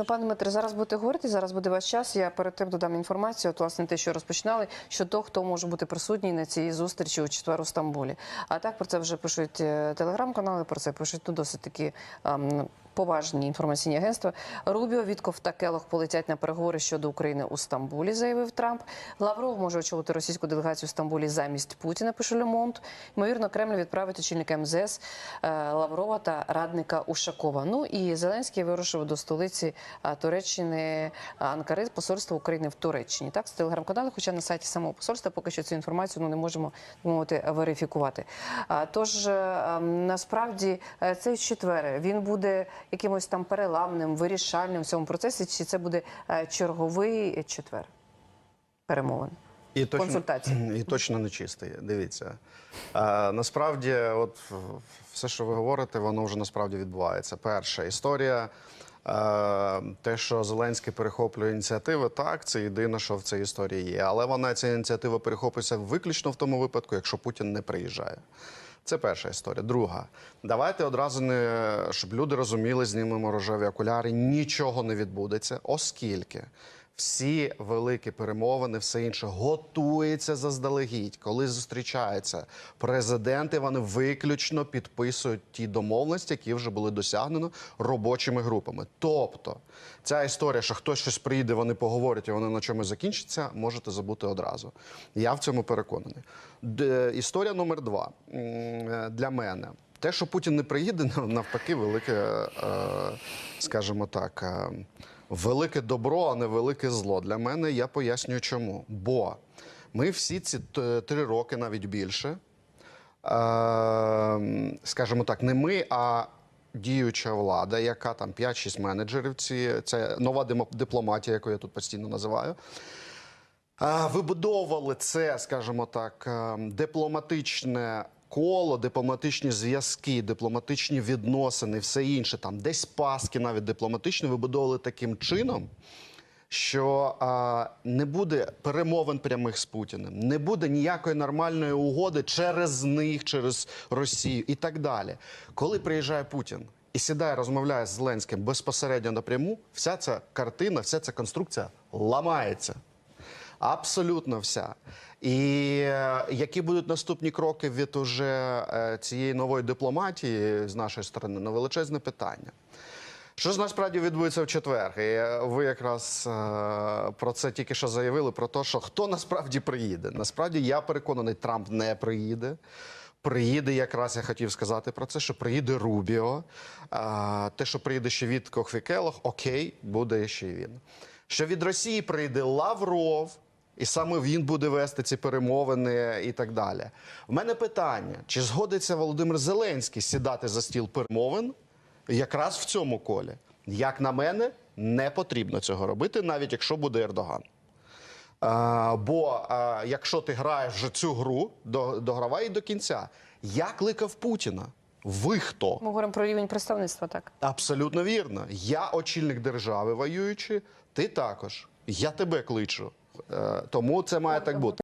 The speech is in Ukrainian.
Ну, Пане Дмитре, зараз будете говорити, зараз буде ваш час. Я перед тим додам інформацію, от, власне, те, що розпочинали, що то, хто може бути присутній на цій зустрічі у четвер у Стамбулі. А так про це вже пишуть е, телеграм-канали, про це пишуть ну, досить такі. ем, Поважні інформаційні агентства Рубіо, Вітков та Келох полетять на переговори щодо України у Стамбулі, заявив Трамп. Лавров може очолити російську делегацію в Стамбулі замість Путіна. Пише Лемонт. Ймовірно, Кремль відправить очільника МЗС е, Лаврова та радника Ушакова. Ну і Зеленський вирушив до столиці е, Туреччини Анкари, посольства України в Туреччині. Так, з телеграм-каналу, хоча на сайті самого посольства поки що цю інформацію ну, не можемо мовити верифікувати. Тож е, ем, насправді е, цей четвер він буде якимось там переламним, вирішальним в цьому процесі, чи це буде е, черговий четвер перемовин? І точно, Консультації. і точно не чистий. Дивіться. А, насправді, от все, що ви говорите, воно вже насправді відбувається. Перша історія. е, Те, що Зеленський перехоплює ініціативи, так, це єдине, що в цій історії є. Але вона ця ініціатива перехоплюється виключно в тому випадку, якщо Путін не приїжджає. Це перша історія. Друга, давайте одразу не щоб люди розуміли, знімемо рожеві окуляри. Нічого не відбудеться, оскільки всі великі перемовини, все інше готується заздалегідь. Коли зустрічаються президенти, вони виключно підписують ті домовленості, які вже були досягнено робочими групами. Тобто, ця історія, що хтось щось приїде, вони поговорять і вони на чомусь закінчаться, можете забути одразу. Я в цьому переконаний. Д- історія номер два е, для мене. Те, що Путін не приїде, навпаки, велике, е, скажімо так, е, велике добро, а не велике зло. Для мене я пояснюю чому. Бо ми всі ці три роки, навіть більше, е, скажімо так, не ми, а діюча влада, яка там 5-6 менеджерів, ці, це нова дипломатія, яку я тут постійно називаю. Вибудовували це, скажімо так, е, дипломатичне коло, дипломатичні зв'язки, дипломатичні відносини, все інше, там десь паски навіть дипломатичні, вибудовували таким чином, що а, не буде перемовин прямих з Путіним, не буде ніякої нормальної угоди через них, через Росію і так далі. Коли приїжджає Путін і сідає, розмовляє з Зеленським безпосередньо напряму, вся ця картина, вся ця конструкція ламається. Абсолютно вся. І е, які будуть наступні кроки від уже е, цієї нової дипломатії з нашої сторони на величезне питання. Що ж насправді відбудеться в четвер? І е, ви якраз про це тільки що заявили: про те, що хто насправді приїде. Насправді я переконаний, Трамп не приїде. Приїде якраз я хотів сказати про це, що приїде Рубіо. Те, що приїде ще від Кохвікелох, окей, буде ще й він. Що від Росії прийде Лавров, і саме він буде вести ці перемовини і так далі. У мене питання: чи згодиться Володимир Зеленський сідати за стіл перемовин якраз в цьому колі? Як на мене, не потрібно цього робити, навіть якщо буде Ердоган. А, бо а, якщо ти граєш вже цю гру, до, догравай до кінця. Я кликав Путіна. Ви хто? Ми говоримо про рівень представництва, так. Абсолютно вірно. Я очільник держави воюючи, ти також. Я тебе кличу. Е, тому це має так бути.